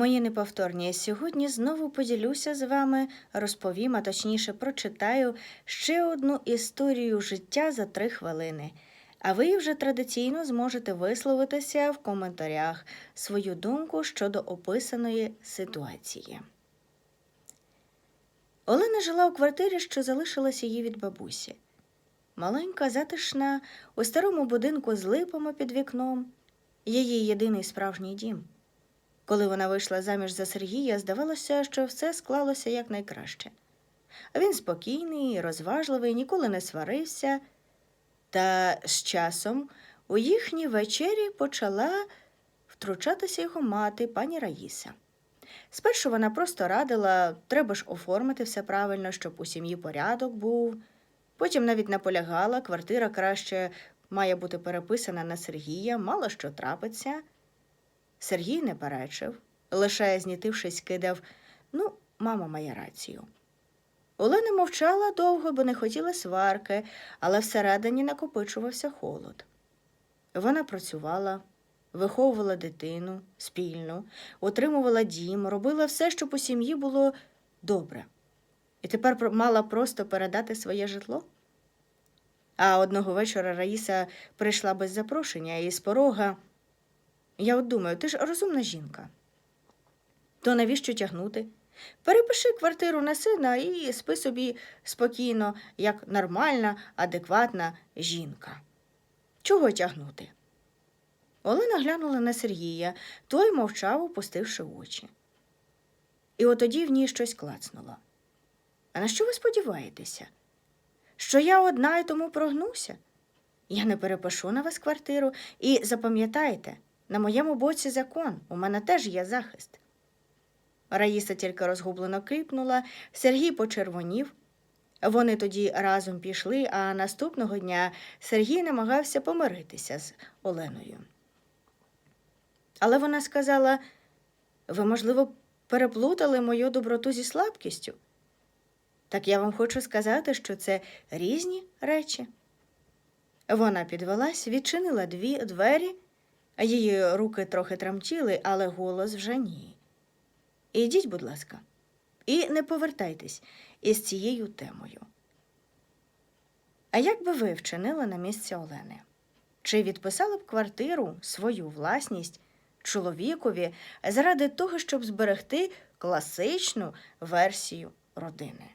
Мої неповторні, сьогодні знову поділюся з вами, розповім, а точніше прочитаю ще одну історію життя за три хвилини. А ви вже традиційно зможете висловитися в коментарях свою думку щодо описаної ситуації. Олена жила у квартирі, що залишилась її від бабусі. Маленька, затишна, у старому будинку з липами під вікном, її єдиний справжній дім. Коли вона вийшла заміж за Сергія, здавалося, що все склалося якнайкраще. Він спокійний, розважливий, ніколи не сварився. Та з часом у їхній вечері почала втручатися його мати, пані Раїса. Спершу вона просто радила, треба ж оформити все правильно, щоб у сім'ї порядок був. Потім навіть наполягала, квартира краще має бути переписана на Сергія, мало що трапиться. Сергій не перечив, лише знітившись, кидав ну, мама має рацію. Олена мовчала довго, бо не хотіла сварки, але всередині накопичувався холод. Вона працювала, виховувала дитину спільно, утримувала дім, робила все, щоб у сім'ї було добре. І тепер мала просто передати своє житло. А одного вечора Раїса прийшла без запрошення і з порога. Я от думаю, ти ж розумна жінка. То навіщо тягнути? Перепиши квартиру на сина і спи собі спокійно, як нормальна, адекватна жінка. Чого тягнути? Олена глянула на Сергія, той мовчав, опустивши очі. І от тоді в ній щось клацнуло. А на що ви сподіваєтеся? Що я одна і тому прогнуся? Я не перепишу на вас квартиру і запам'ятайте, на моєму боці закон, у мене теж є захист. Раїса тільки розгублено кріпнула, Сергій почервонів. Вони тоді разом пішли, а наступного дня Сергій намагався помиритися з Оленою. Але вона сказала: ви, можливо, переплутали мою доброту зі слабкістю. Так я вам хочу сказати, що це різні речі. Вона підвелась, відчинила дві двері, її руки трохи тремтіли, але голос вже ні. Ідіть, будь ласка, і не повертайтесь із цією темою. А як би ви вчинили на місці Олени? Чи відписали б квартиру, свою власність чоловікові заради того, щоб зберегти класичну версію родини?